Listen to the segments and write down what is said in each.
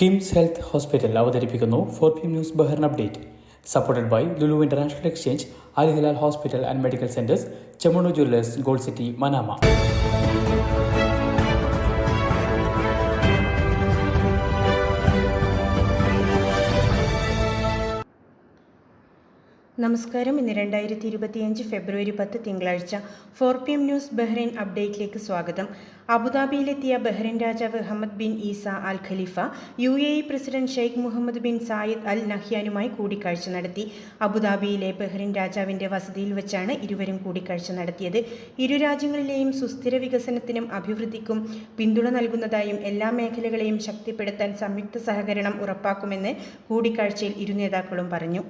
KIMS health hospital അവതരിപ്പിക്കുന്നു four P news Bahrain update. Supported by Lulu international exchange Al hospital and medical centres Chemmanur jewellers gold city Manama. നമസ്കാരം. ഇന്ന് രണ്ടായിരത്തി ഇരുപത്തിയഞ്ച് ഫെബ്രുവരി പത്ത് തിങ്കളാഴ്ച four P M news Bahrain അപ്ഡേറ്റിലേക്ക് സ്വാഗതം. അബുദാബിയിലെത്തിയ ബഹ്റൈൻ രാജാവ് Hamad bin Isa Al Khalifa U A E president Sheikh Mohammed bin Zayed Al നഹ്യാനുമായി കൂടിക്കാഴ്ച നടത്തി. അബുദാബിയിലെ ബഹ്റൈൻ രാജാവിന്റെ വസതിയിൽ വെച്ചാണ് ഇരുവരും കൂടിക്കാഴ്ച നടത്തിയത്. ഇരു രാജ്യങ്ങളിലെയും സുസ്ഥിര വികസനത്തിനും അഭിവൃദ്ധിക്കും പിന്തുണ നൽകുന്നതായും എല്ലാ മേഖലകളെയും ശക്തിപ്പെടുത്താൻ സംയുക്ത സഹകരണം ഉറപ്പാക്കുമെന്ന് കൂടിക്കാഴ്ചയിൽ ഇരു നേതാക്കളും പറഞ്ഞു.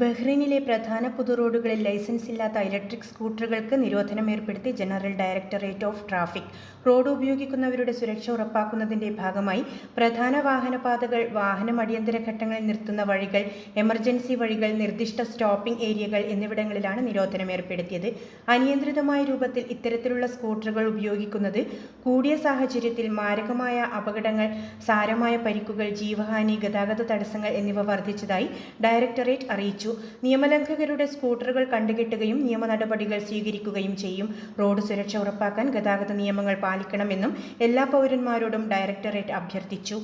ബഹ്റൈനിലെ പ്രധാന പൊതുറോഡുകളിൽ ലൈസൻസ് ഇല്ലാത്ത ഇലക്ട്രിക് സ്കൂട്ടറുകൾക്ക് നിരോധനം ഏർപ്പെടുത്തി general directorate of traffic. Road ഉപയോഗിക്കുന്നവരുടെ സുരക്ഷ ഉറപ്പാക്കുന്നതിന്റെ ഭാഗമായി പ്രധാന വാഹനപാതകൾ വാഹനം അടിയന്തര ഘട്ടങ്ങളിൽ നിർത്തുന്ന വഴികൾ എമർജൻസി വഴികൾ നിർദ്ദിഷ്ട സ്റ്റോപ്പിംഗ് ഏരിയകൾ എന്നിവിടങ്ങളിലാണ് നിരോധനം ഏർപ്പെടുത്തിയത്. അനിയന്ത്രിതമായ രൂപത്തിൽ ഇത്തരത്തിലുള്ള സ്കൂട്ടറുകൾ ഉപയോഗിക്കുന്നത് കൂടിയ സാഹചര്യത്തിൽ മാരകമായ അപകടങ്ങൾ സാരമായ പരിക്കുകൾ ജീവഹാനി ഗതാഗത തടസ്സങ്ങൾ എന്നിവ വർദ്ധിച്ചതായി ഡയറക്ടറേറ്റ് അറിയിച്ചു. നിയമലംഘകരുടെ സ്കൂട്ടറുകൾ കണ്ടുകെട്ടുകയും നിയമ നടപടികൾ സ്വീകരിക്കുകയും ചെയ്യും. റോഡ് സുരക്ഷ ഉറപ്പാക്കാൻ ഗതാഗത നിയമങ്ങൾ പാലിക്കണമെന്നും എല്ലാ പൗരന്മാരോടും ഡയറക്ടറേറ്റ് അഭ്യർത്ഥിച്ചു.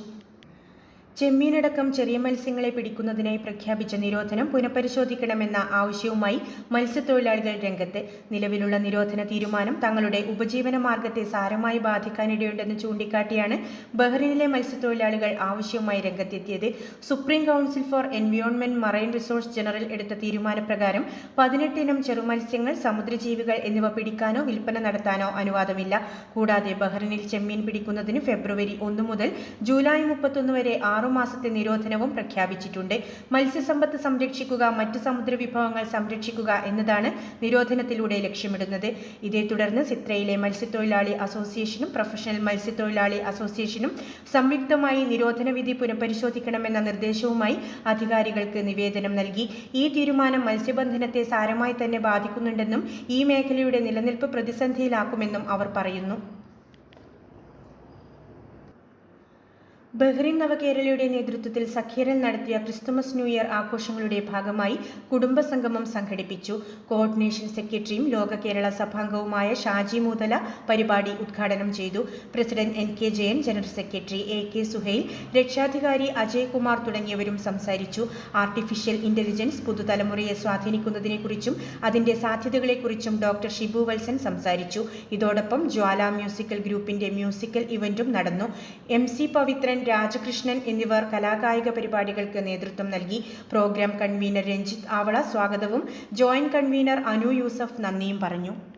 ചെമ്മീനടക്കം ചെറിയ മത്സ്യങ്ങളെ പിടിക്കുന്നതിനായി പ്രഖ്യാപിച്ച നിരോധനം പുനഃപരിശോധിക്കണമെന്ന ആവശ്യവുമായി മത്സ്യത്തൊഴിലാളികൾ രംഗത്ത് നിലവിലുള്ള നിരോധന തീരുമാനം തങ്ങളുടെ ഉപജീവന മാർഗത്തെ സാരമായി ബാധിക്കാനിടയുണ്ടെന്ന് ചൂണ്ടിക്കാട്ടിയാണ് ബഹ്റിനിലെ മത്സ്യത്തൊഴിലാളികൾ ആവശ്യവുമായി രംഗത്തെത്തിയത്. Supreme council for environment marine resource general എടുത്ത തീരുമാനപ്രകാരം പതിനെട്ടിനം ചെറുമത്സ്യങ്ങൾ സമുദ്രജീവികൾ എന്നിവ പിടിക്കാനോ വിൽപ്പന നടത്താനോ അനുവാദമില്ല. കൂടാതെ ബഹ്റിനിൽ ചെമ്മീൻ പിടിക്കുന്നതിന് ഫെബ്രുവരി ഒന്ന് മുതൽ ജൂലൈ മുപ്പത്തൊന്ന് വരെ ആറു മാസത്തെ നിരോധനവും പ്രഖ്യാപിച്ചിട്ടുണ്ട്. മത്സ്യസമ്പത്ത് സംരക്ഷിക്കുക മറ്റ് സമുദ്ര വിഭവങ്ങൾ സംരക്ഷിക്കുക എന്നതാണ് നിരോധനത്തിലൂടെ ലക്ഷ്യമിടുന്നത്. ഇതേ തുടർന്ന് സിത്രയിലെ മത്സ്യത്തൊഴിലാളി അസോസിയേഷനും പ്രൊഫഷണൽ മത്സ്യത്തൊഴിലാളി അസോസിയേഷനും സംയുക്തമായി നിരോധന വിധി പുനഃപരിശോധിക്കണമെന്ന നിർദ്ദേശവുമായി അധികാരികൾക്ക് നിവേദനം നൽകി. ഈ തീരുമാനം മത്സ്യബന്ധനത്തെ സാരമായി തന്നെ ബാധിക്കുന്നുണ്ടെന്നും ഈ മേഖലയുടെ നിലനിൽപ്പ് പ്രതിസന്ധിയിലാക്കുമെന്നും അവർ പറയുന്നു. ബഹ്റിൻ നവകേരളയുടെ നേതൃത്വത്തിൽ സഖീരൻ നടത്തിയ ക്രിസ്തുമസ് ന്യൂ ഇയർ ആഘോഷങ്ങളുടെ ഭാഗമായി കുടുംബസംഗമം സംഘടിപ്പിച്ചു. കോർഡിനേഷൻ സെക്രട്ടറിയും ലോക കേരള സഭാംഗവുമായ ഷാജി മൂതല പരിപാടി ഉദ്ഘാടനം ചെയ്തു. President N K Jayan general secretary A K Suhail രക്ഷാധികാരി അജയ് കുമാർ തുടങ്ങിയവരും സംസാരിച്ചു. ആർട്ടിഫിഷ്യൽ ഇന്റലിജൻസ് പുതുതലമുറയെ സ്വാധീനിക്കുന്നതിനെക്കുറിച്ചും അതിന്റെ സാധ്യതകളെക്കുറിച്ചും ഡോക്ടർ ഷിബു വത്സൻ സംസാരിച്ചു. ഇതോടൊപ്പം ജ്വാല മ്യൂസിക്കൽ ഗ്രൂപ്പിന്റെ മ്യൂസിക്കൽ ഇവന്റും നടന്നു. എം സി പവിത്രൻ രാജകൃഷ്ണൻ എന്നിവർ കലാകായിക പരിപാടികൾക്ക് നേതൃത്വം നൽകി. പ്രോഗ്രാം കൺവീനർ രഞ്ജിത്ത് ആവള സ്വാഗതവും. ജോയിന്റ് കൺവീനർ അനു യൂസഫ് നന്ദിയും പറഞ്ഞു.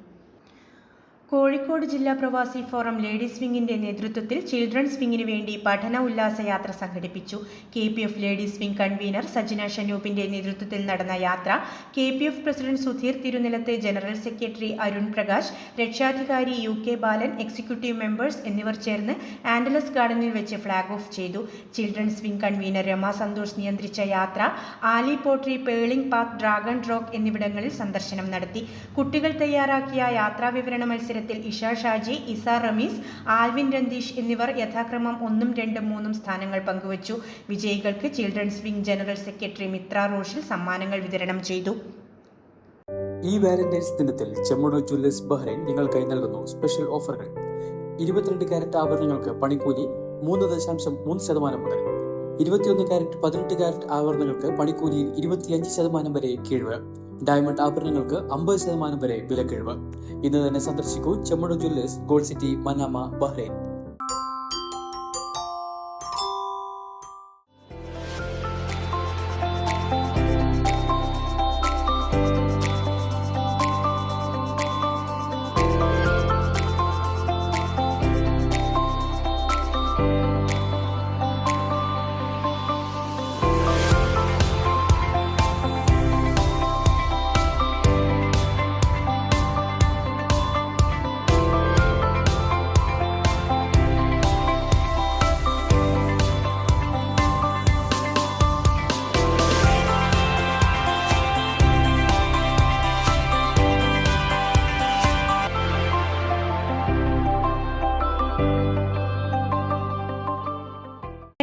കോഴിക്കോട് ജില്ലാ പ്രവാസി ഫോറം ലേഡീസ് വിങ്ങിന്റെ നേതൃത്വത്തിൽ ചിൽഡ്രൻസ് വിങ്ങിന് വേണ്ടി പഠന ഉല്ലാസ യാത്ര സംഘടിപ്പിച്ചു. K P F ladies wing convener Sajina ഷനൂപിന്റെ നേതൃത്വത്തിൽ നടന്ന യാത്ര K P F president Sudheer തിരുനിലത്തെ general secretary Arun Prakash രക്ഷാധികാരി U K Balan executive members എന്നിവർ ചേർന്ന് ആൻഡലസ് ഗാർഡനിൽ വെച്ച് ഫ്ളാഗ് ഓഫ് ചെയ്തു. Children's wing convener Rama Santhosh നിയന്ത്രിച്ച യാത്ര Aali pottery pearling park dragon rock എന്നിവിടങ്ങളിൽ സന്ദർശനം നടത്തി. കുട്ടികൾ തയ്യാറാക്കിയ യാത്രാ വിവരണ മത്സരത്തിൽ ഇഷ ഷാജി ഇസ റമീസ് ആൽവിൻ രന്തീഷ് എന്നിവർ യഥാക്രമം ഒന്നും രണ്ടും മൂന്നും സ്ഥാനങ്ങൾ പങ്കുവച്ചു. വിജയികൾക്ക് children's wing general secretary Mitra Roshil സമ്മാനങ്ങൾ വിതരണം ചെയ്തു. ഈ വാലന്റൈൻസ് ദിനത്തിൽ ചെമ്മണോ ജ്വല്ലേഴ്സ് ബഹ്റൈൻ നിങ്ങൾക്കായി നൽകുന്നു സ്പെഷ്യൽ ഓഫറുകൾ. ഇരുപത്തിരണ്ട് കാരറ്റ് ആഭരണങ്ങൾക്ക് പണിക്കൂലി മൂന്ന് ദശാംശം മൂന്ന് ശതമാനം മുതൽ. ഇരുപത്തിയൊന്ന് കാരറ്റ് പതിനെട്ട് കാരറ്റ് ആഭരണങ്ങൾക്ക് പണിക്കൂലിയിൽ ഇരുപത്തിയഞ്ച് ശതമാനം വരെ കിഴിവ്. ഡയമണ്ട് ആഭരണങ്ങൾക്ക് അമ്പത് ശതമാനം വരെ വിലക്കിഴിവ്. ഇന്ന് തന്നെ സന്ദർശിക്കൂ Chemmanur jewellers gold city Manama Bahrain.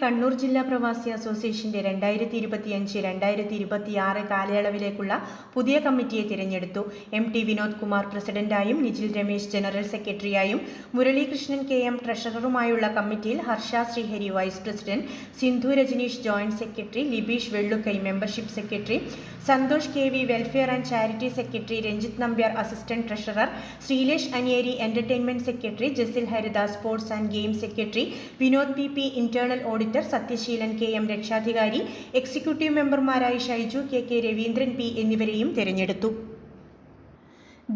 Kannur ജില്ലാ പ്രവാസി അസോസിയേഷന്റെ രണ്ടായിരത്തി ഇരുപത്തിയഞ്ച് രണ്ടായിരത്തി ഇരുപത്തിയാറ് കാലയളവിലേക്കുള്ള പുതിയ കമ്മിറ്റിയെ തിരഞ്ഞെടുത്തു. എം ടി വിനോദ് കുമാർ പ്രസിഡന്റായും നിഖിൽ രമേശ് ജനറൽ സെക്രട്ടറിയായും മുരളീകൃഷ്ണൻ കെ എം ട്രഷററുമായുള്ള കമ്മിറ്റിയിൽ Harsha Sreehari vice president Sindhu Rajaneesh joint secretary Libeesh Vellukkai membership secretary Santhosh K V welfare and charity secretary Ranjith Nambiar assistant treasurer Sreelesh Aniyeri entertainment secretary Jasil Haridas sports and game secretary Vinod P P internal auditor Sathyaseelan K M രക്ഷാധികാരി executive മെമ്പർമാരായി Shaiju K K Raveendran P എന്നിവരെയും തിരഞ്ഞെടുത്തു.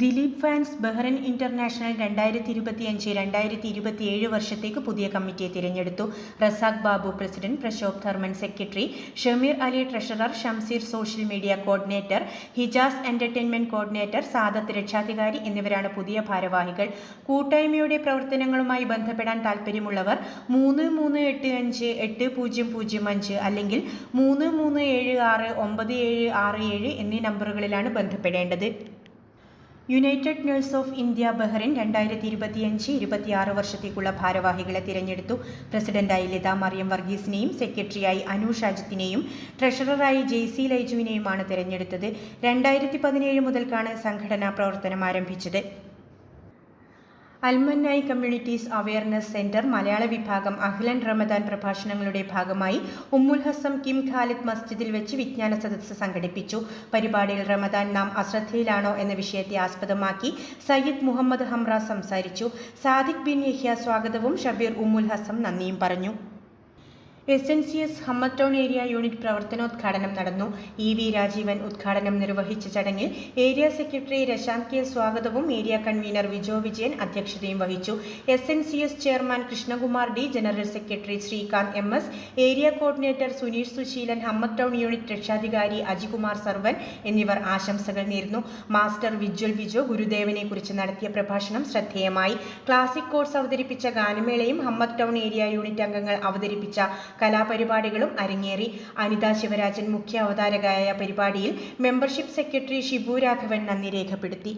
Dileep fans Bahrain international രണ്ടായിരത്തി ഇരുപത്തിയഞ്ച് രണ്ടായിരത്തി ഇരുപത്തിയേഴ് വർഷത്തേക്ക് പുതിയ കമ്മിറ്റിയെ തിരഞ്ഞെടുത്തു. Razak Babu president Prashobh Dharman secretary Shameer Ali treasurer Shamseer social media coordinator Hijas entertainment coordinator Sadath രക്ഷാധികാരി എന്നിവരാണ് പുതിയ ഭാരവാഹികൾ. കൂട്ടായ്മയുടെ പ്രവർത്തനങ്ങളുമായി ബന്ധപ്പെടാൻ താൽപ്പര്യമുള്ളവർ മൂന്ന് മൂന്ന് എട്ട് അഞ്ച് എട്ട് പൂജ്യം പൂജ്യം അഞ്ച് അല്ലെങ്കിൽ മൂന്ന് മൂന്ന് ഏഴ് ആറ് ഒമ്പത് ഏഴ് ആറ് ഏഴ് എന്നീ നമ്പറുകളിലാണ് ബന്ധപ്പെടേണ്ടത്. United nurse of India Bahrain രണ്ടായിരത്തി ഇരുപത്തിയഞ്ച് ഇരുപത്തിയാറ് വർഷത്തേക്കുള്ള ഭാരവാഹികളെ തിരഞ്ഞെടുത്തു. പ്രസിഡന്റായി ലത മറിയം വർഗീസിനെയും സെക്രട്ടറിയായി അനു ഷാജിത്തിനെയും ട്രഷററായി ജെയ്സി ലൈജുവിനെയുമാണ് തിരഞ്ഞെടുത്തത്. രണ്ടായിരത്തി പതിനേഴ് മുതൽക്കാണ് സംഘടനാ പ്രവർത്തനം ആരംഭിച്ചത്. അൽമന്നായി കമ്മ്യൂണിറ്റീസ് അവയർനെസ് സെന്റർ മലയാള വിഭാഗം അഹ്ലൻ റമദാൻ പ്രഭാഷണങ്ങളുടെ ഭാഗമായി ഉമ്മുൽ ഹസം കിം ഖാലിദ് മസ്ജിദിൽ വെച്ച് വിജ്ഞാന സദസ്സ് സംഘടിപ്പിച്ചു. പരിപാടിയിൽ റമദാൻ നാം അശ്രദ്ധയിലാണോ എന്ന വിഷയത്തെ ആസ്പദമാക്കി സയ്യിദ് മുഹമ്മദ് ഹംറ സംസാരിച്ചു. സാദിഖ് ബിൻ യഹ്യ സ്വാഗതവും ഷബീർ ഉമ്മുൽ ഹസം നന്ദിയും പറഞ്ഞു. S N C S Hamad Town area unit പ്രവർത്തനോദ്ഘാടനം നടന്നു. ഇ വി രാജീവൻ ഉദ്ഘാടനം നിർവഹിച്ച ചടങ്ങിൽ ഏരിയ സെക്രട്ടറി രശാന്ത് കെ സ്വാഗതവും ഏരിയ കൺവീനർ വിജോ വിജയൻ അധ്യക്ഷതയും വഹിച്ചു. S N C S chairman Krishnakumar D general secretary Sreekanth M S area coordinator Suneesh Suseelan Hamad Town unit രക്ഷാധികാരി അജികുമാർ സർവൻ എന്നിവർ ആശംസകൾ നേർന്നു മാസ്റ്റർ വിജ്വൽ വിജോ ഗുരുദേവനെക്കുറിച്ച് നടത്തിയ പ്രഭാഷണം ശ്രദ്ധേയമായി. ക്ലാസിക് കോഴ്സ് അവതരിപ്പിച്ച ഗാനമേളയും ഹമ്മത്തോൺ ഏരിയ യൂണിറ്റ് അംഗങ്ങൾ അവതരിപ്പിച്ച കലാപരിപാടികളും അരങ്ങേറി. അനിത ശിവരാജൻ മുഖ്യ അവതാരകയായ പരിപാടിയിൽ മെമ്പർഷിപ്പ് സെക്രട്ടറി ഷിബു രാഘവൻ നന്ദി രേഖപ്പെടുത്തി.